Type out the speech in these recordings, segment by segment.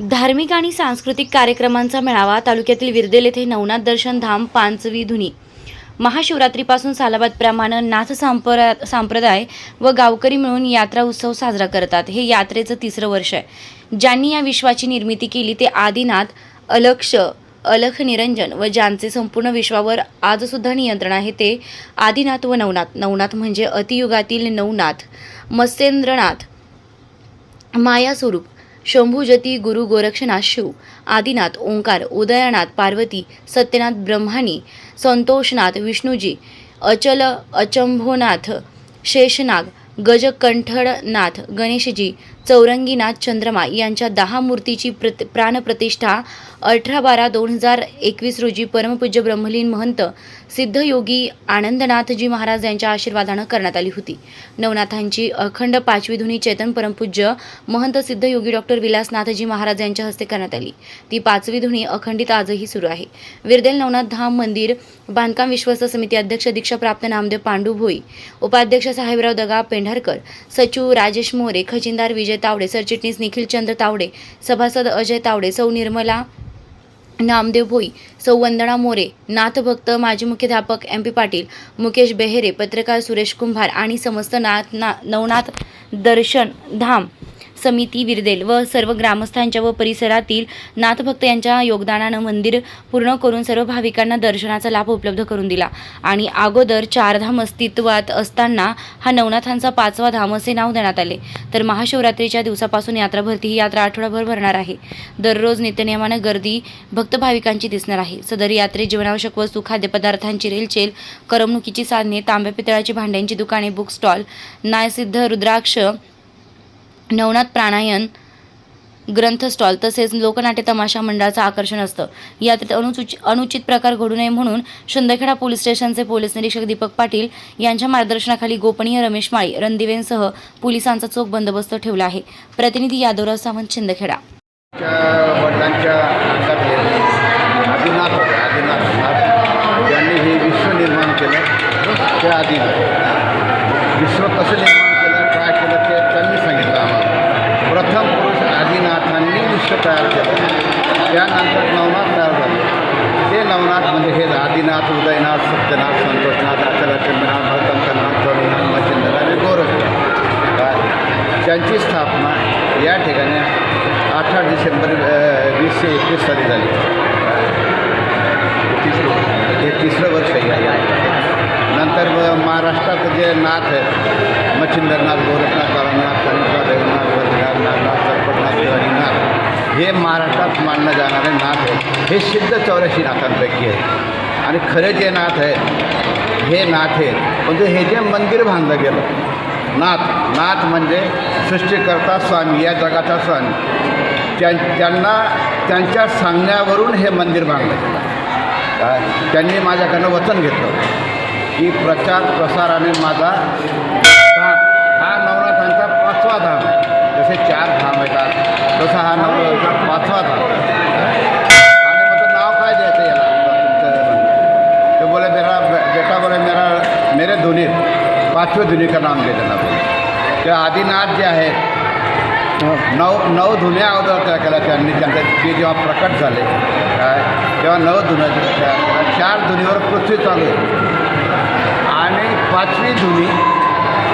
धार्मिक आणि सांस्कृतिक कार्यक्रमांचा मेळावा तालुक्यातील विरदेल येथे नवनाथ दर्शन धाम पांचवी धुनी. महाशिवरात्रीपासून सालाबादप्रमाणे नाथ सांप्र सांप्रदाय व गावकरी मिळून यात्रा उत्सव साजरा करतात. हे यात्रेचं तिसरं वर्ष आहे. ज्यांनी या विश्वाची निर्मिती केली ते आदिनाथ अलक्ष अलख निरंजन व ज्यांचे संपूर्ण विश्वावर आजसुद्धा नियंत्रण आहे ते आदिनाथ व नवनाथ. नवनाथ म्हणजे अतियुगातील नवनाथ. मत्स्येंद्रनाथ माया स्वरूप शंभूजती गुरु गोरक्षनाथ शिव आदिनाथ ओंकार उदयनाथ पार्वती सत्यनाथ ब्रह्मानी संतोषनाथ विष्णूजी अचल अचंभोनाथ शेषनाग गजकंठनाथ गणेशजी चौरंगीनाथ चंद्रमा यांच्या दहा मूर्तीची प्रत प्राणप्रतिष्ठा अठरा बारा दोन हजार एकवीस रोजी परमपूज्य ब्रह्मलीन महंत सिद्धयोगी आनंदनाथजी महाराज यांच्या आशीर्वादानं करण्यात आली होती. नवनाथांची अखंड पाचवी धुनी चेतन परमपूज्य महंत सिद्धयोगी डॉक्टर विलासनाथजी महाराज यांच्या हस्ते करण्यात आली. ती पाचवी धुनी अखंडित आजही सुरू आहे. विरदेल नवनाथ धाम मंदिर बांधकाम विश्वस्त समिती अध्यक्ष दीक्षाप्राप्त नामदेव पांडू भोई उपाध्यक्ष साहेबराव दगा पेंढारकर सचिव राजेश मोरे खजिनदार विजय तावडे सरचिटणीस निखिलचंद्र तावडे सभासद अजय तावडे सौ निर्मला नामदेव भोई सौ वंदना मोरे नाथभक्त माजी मुख्याध्यापक एम पी पाटील मुकेश बेहेरे पत्रकार सुरेश कुंभार आणि समस्त नाथ ना नवनाथ दर्शन धाम समिती विरदेल व सर्व ग्रामस्थांच्या व परिसरातील नाथभक्त यांच्या योगदानानं मंदिर पूर्ण करून सर्व भाविकांना दर्शनाचा लाभ उपलब्ध करून दिला. आणि अगोदर चारधाम अस्तित्वात असताना हा नवनाथांचा पाचवा धाम असे नाव देण्यात आले. तर महाशिवरात्रीच्या दिवसापासून यात्रा भरती ही यात्रा आठवडाभर भरणार आहे. दररोज नित्यनियमानं गर्दी भक्त भाविकांची दिसणार आहे. सदर यात्रेत जीवनावश्यक वस्तू खाद्यपदार्थांची रेलचेल करमणुकीची साधने तांब्या पितळाची भांड्यांची दुकाने बुक स्टॉल नायसिद्ध रुद्राक्ष नवनाथ प्राणायन ग्रंथ स्टॉल तसेच लोकनाट्य तमाशा मंडळाचं आकर्षण असतं. यात्रेत अनुचित अनुचित प्रकार घडू नये म्हणून शिंदखेडा पोलीस स्टेशनचे पोलीस निरीक्षक दीपक पाटील यांच्या मार्गदर्शनाखाली गोपनीय रमेश माळी रणदिवेंसह पोलिसांचा चोख बंदोबस्त ठेवला आहे. प्रतिनिधी यादवराव सावंत शिंदखेडा. च्या हे विश्व निर्माण केलं. त्या आधी विश्व कसं निर्माण विश्व तयार केलं नवनाथ तयार ते नवनाथ म्हणजे हे आदिनाथ उदयनाथ सत्यनाथ संतोषनाथ अचलचंद्रनाथ भगवंतनाथ गौरीनाथ मच्छिंद्र आणि गोरखनाथ स्थापना या ठिकाणी अठरा डिसेंबर अ, वीसशे एकवीस साली तिसरं हे तिसरं वर्ष या नंतर व महाराष्ट्रात जे नाथ आहेत मच्छिंद्रनाथ गोरखनाथ काळनाथ हे महाराष्ट्रात मानलं जाणारे नाथ आहेत. हे सिद्ध चौऱ्याऐंशी नाथांपैकी आहेत. आणि खरे जे नाथ आहेत हे नाथ आहेत. म्हणजे हे जे मंदिर बांधलं गेलं नाथ नाथ म्हणजे सृष्टीकर्ता स्वामी या जगाचा स्वामी. त्यां त्यांना त्यांच्या सांगण्यावरून हे मंदिर बांधलं गेलं. त्यांनी माझ्याकडनं वचन घेतलं. की प्रचार प्रसाराने माझा धाम हा नवनाथांचा पाचवा धाम आहे. जसे चार धाम येतात तसा हा नवनाथांचा पाचवा धाम आहे. आणि मग नाव काय द्यायचं याला तुमचं म्हणणं. ते बोले मेरा बे- बेटा बोले मेरा मेरे धुनी पाचवे धुनी का नाम दे देना बोले किंवा आदिनाथ जे आहेत नऊ नऊ धुन्या अगोदर त्या केल्या त्यांनी त्यांच्या ते जेव्हा प्रकट झाले काय तेव्हा नऊ धुन्या चार धुनीवर पृथ्वी चालू आहे आणि पाचवी धुनी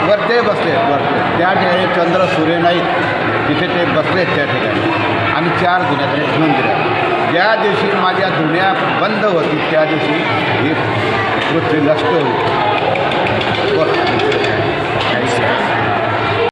वर ते बसले वरते. त्या ठिकाणी चंद्र सूर्य नाहीत. तिथे ते बसले त्या ठिकाणी. आणि चार धुन्या त्यांनी ठेवून दिल्या. ज्या दिवशी माझ्या धुन्या बंद होती त्या दिवशी ही पृथ्वी नष्ट होईल. Obrigado.